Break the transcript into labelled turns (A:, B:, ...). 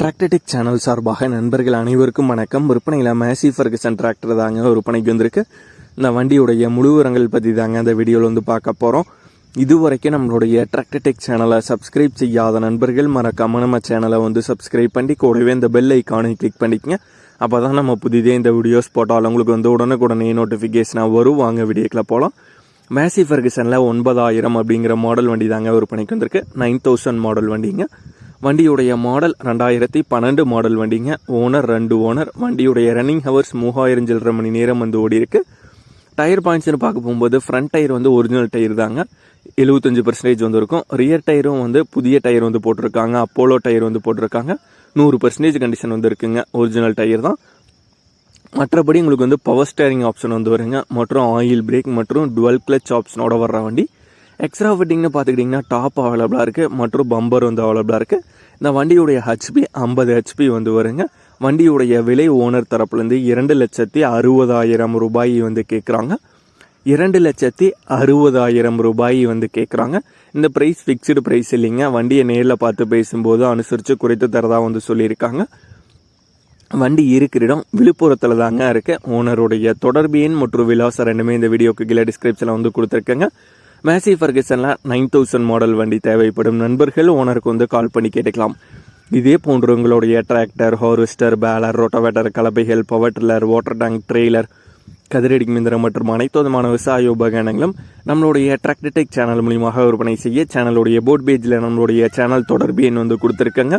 A: டிராக்டடிக் channel சார்பாக நண்பர்கள் அனைவருக்கும் வணக்கம். விற்பனையில் மேசி ஃபர்கசன் டிராக்டர் தாங்க விற்பனைக்கு வந்திருக்கு. இந்த வண்டியுடைய முழு உரங்கள் பற்றி தாங்க அந்த வீடியோவில் வந்து பார்க்க போகிறோம் இதுவரைக்கும் நம்மளுடைய டிராக்டடிக் சேனலை சப்ஸ்கிரைப் செய்யாத நண்பர்கள் மறக்காமல் நம்ம சேனலை வந்து சப்ஸ்கிரைப் பண்ணி கூடவே இந்த பெல் ஐக்கானை கிளிக் பண்ணிக்கங்க. அப்போ தான் நம்ம புதிதே இந்த வீடியோஸ் போட்டாலும் உங்களுக்கு வந்து உடனுக்குடனே நோட்டிஃபிகேஷனாக வரும். வாங்க வீடியோக்கில் போகலாம் மேசி ஃபர்கசனில் ஒன்பதாயிரம் அப்படிங்கிற மாடல் வண்டி தாங்க விற்பனைக்கு வந்திருக்கு. நைன் தௌசண்ட் மாடல் வண்டிங்க. வண்டியுடைய மாடல் ரெண்டாயிரத்தி பன்னெண்டு மாடல் வண்டிங்க. ஓனர் ரெண்டு ஓனர் வண்டியுடைய ரன்னிங் ஹவர்ஸ் மூவாயிரம் சில்லரை மணி நேரம் வந்து ஓடி இருக்கு. டயர் பாயிண்ட்ஸ்னு பார்க்க போகும்போது ஃப்ரண்ட் டயர் வந்து ஒரிஜினல் டயர் தாங்க. எழுபத்தஞ்சு பர்சன்டேஜ் வந்து இருக்கும். ரியர் டயரும் வந்து புதிய டயர் வந்து போட்டிருக்காங்க. அப்போலோ டயர் வந்து போட்டிருக்காங்க. நூறு பர்சன்டேஜ் கண்டிஷன் வந்து இருக்குங்க. ஒரிஜினல் டயர் தான். மற்றபடி உங்களுக்கு வந்து பவர் ஸ்டேரிங் ஆப்ஷன் வந்து வருங்க. மற்றும் ஆயில் பிரேக் மற்றும் டுவெல் கிளச் ஆப்ஷனோட வர்ற வண்டி. எக்ஸ்ட்ரா ஃபிட்டிங்னு பார்த்துக்கிட்டிங்கன்னா டாப் அவைலபிளாக இருக்குது மற்றும் பம்பர் வந்து அவைலபிளாக இருக்குது இந்த வண்டியுடைய ஹெச்பி ஐம்பது ஹெச்பி வந்து வருங்க. வண்டியுடைய விலை ஓனர் தரப்புலேருந்து இரண்டு லட்சத்தி அறுபதாயிரம் ரூபாய் வந்து கேட்குறாங்க இரண்டு லட்சத்தி அறுபதாயிரம் ரூபாய் வந்து கேட்குறாங்க இந்த ப்ரைஸ் ஃபிக்ஸ்டு ப்ரைஸ் இல்லைங்க. வண்டியை நேரில் பார்த்து பேசும்போது அனுசரித்து குறைத்து தரதாக வந்து சொல்லியிருக்காங்க. வண்டி இருக்கிற இடம் விழுப்புரத்தில் தாங்க இருக்குது ஓனருடைய தொடர்பு எண் மற்றும் விலாசம் ரெண்டுமே இந்த வீடியோக்கு கீழே டிஸ்கிரிப்ஷனில் வந்து கொடுத்துருக்கேங்க. மேசி ஃபர்கசனில் நைன் தௌசண்ட் மாடல் வண்டி தேவைப்படும் நண்பர்கள் ஓனருக்கு வந்து கால் பண்ணி கேட்டுக்கலாம். இதே போன்று உங்களுடைய tractor harvester baler rotavator கலப்பைகள் power tiller water tank trailer கதிரடி மிந்திரம் மற்றும் அனைத்து விதமான விவசாய உபகரணங்களும் நம்மளுடைய டிராக்டர்டெக் சேனல் மூலியமாக விற்பனை செய்ய சேனலுடைய போர்ட் பேஜில் நம்மளுடைய சேனல் தொடர்பு எண் வந்து கொடுத்துருக்கங்க.